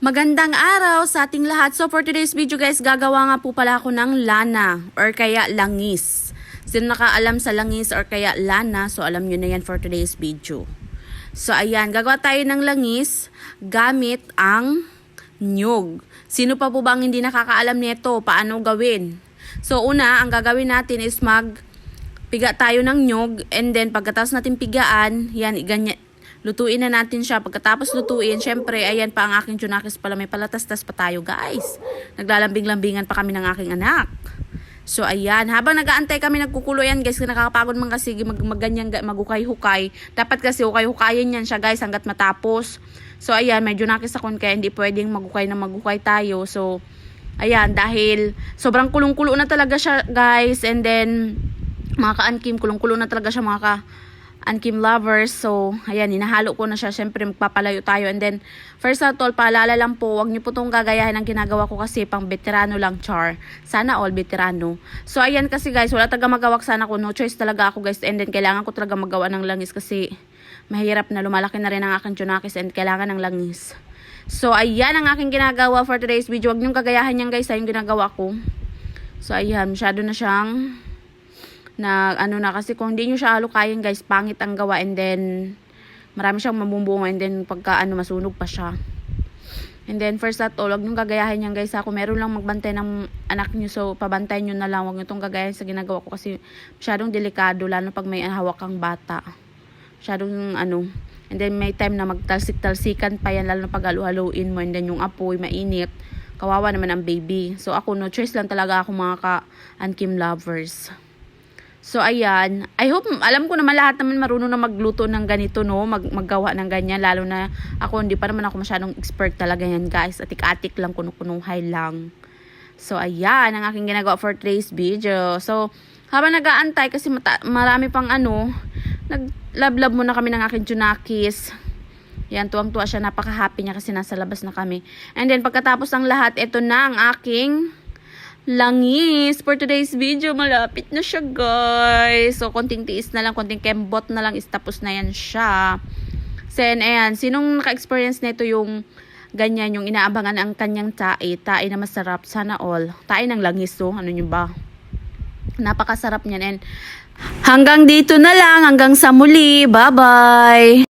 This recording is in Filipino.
Magandang araw sa ating lahat. So for today's video guys, gagawa nga po pala ako ng lana or kaya langis. Sino nakaalam sa langis or kaya lana, so alam nyo na yan for today's video. So ayan, gagawa tayo ng langis gamit ang nyug. Sino pa po bang hindi nakakaalam nito? Paano gawin? So una, ang gagawin natin is mag piga tayo ng nyog and then pagkatapos natin pigaan, yan, ganyan, lutuin na natin siya. Pagkatapos lutuin, syempre, ayan pa ang aking tsunakis pala. May palatastas pa tayo, guys. Naglalambing-lambingan pa kami ng aking anak. So, ayan. Habang nag-aantay kami, nagkukulo yan, guys. Nakakapagod man kasi mag, magganyan, magukay-hukay. Dapat kasi hukay-hukayin yan siya, guys, hanggat matapos. So, ayan, medyo nakis ako kaya hindi pwedeng magukay na magukay tayo. So, ayan, dahil sobrang kulong-kulo na talaga siya, guys. And then, mga ka-ankim, kulong-kulo na talaga siya, mga ka Ankim lovers. So, ayan, hinahalo ko na siya. Siyempre, magpapalayo tayo. And then, first of all, paalala lang po, wag niyo po itong gagayahin ang ginagawa ko kasi pang veterano lang, char. Sana all veterano. So, ayan kasi guys, wala talaga magawak sana ko. No choice talaga ako guys. And then, kailangan ko talaga magawa ng langis kasi mahirap na lumalaki na rin ang aking tsunakis and kailangan ng langis. So, ayan ang aking ginagawa for today's video. Huwag niyong kagayahan yan guys, ha, yung ginagawa ko. So, ayan, masyado na siyang na ano na kasi kung hindi nyo siya halukayin guys pangit ang gawa and then marami siyang mamubunga and then pagka ano masunog pa siya. And then first at all huwag nyo gagayahin yan guys ako meron lang magbantay ng anak nyo so pabantay nyo na lang. Huwag nyo itong gagayahin sa ginagawa ko kasi masyadong delikado lalo pag may hawak kang bata. Masyadong ano and then may time na magtalsik-talsikan pa yan lalo pag halu-haluin mo and then yung apoy mainit. Kawawa naman ang baby. So ako no choice lang talaga ako mga ka-ankim lovers So, ayan. I hope, alam ko naman lahat naman marunong na magluto ng ganito, no? Mag, maggawa ng ganyan. Lalo na ako, hindi pa naman ako masyadong expert talaga yan, guys. Atik-atik lang, kunukunuhay lang. So, ayan, ang aking ginagawa for today's video. So, habang nag-aantay, kasi mata- marami pang ano, naglablab muna kami ng aking tsunakis. Yan, tuwang-tuwa siya. Napaka-happy niya kasi nasa labas na kami. And then, pagkatapos ng lahat, ito na ang aking langis for today's video. Malapit na siya, guys. So, konting tiis na lang, konting kembot na lang is tapos na yan siya. Sen, ayan, sinong naka-experience nito yung ganyan, yung inaabangan ang kanyang tae, tae na masarap, sana all. Tae ng langis, so, ano nyo ba? Napakasarap niyan. And hanggang dito na lang, hanggang sa muli. Bye-bye!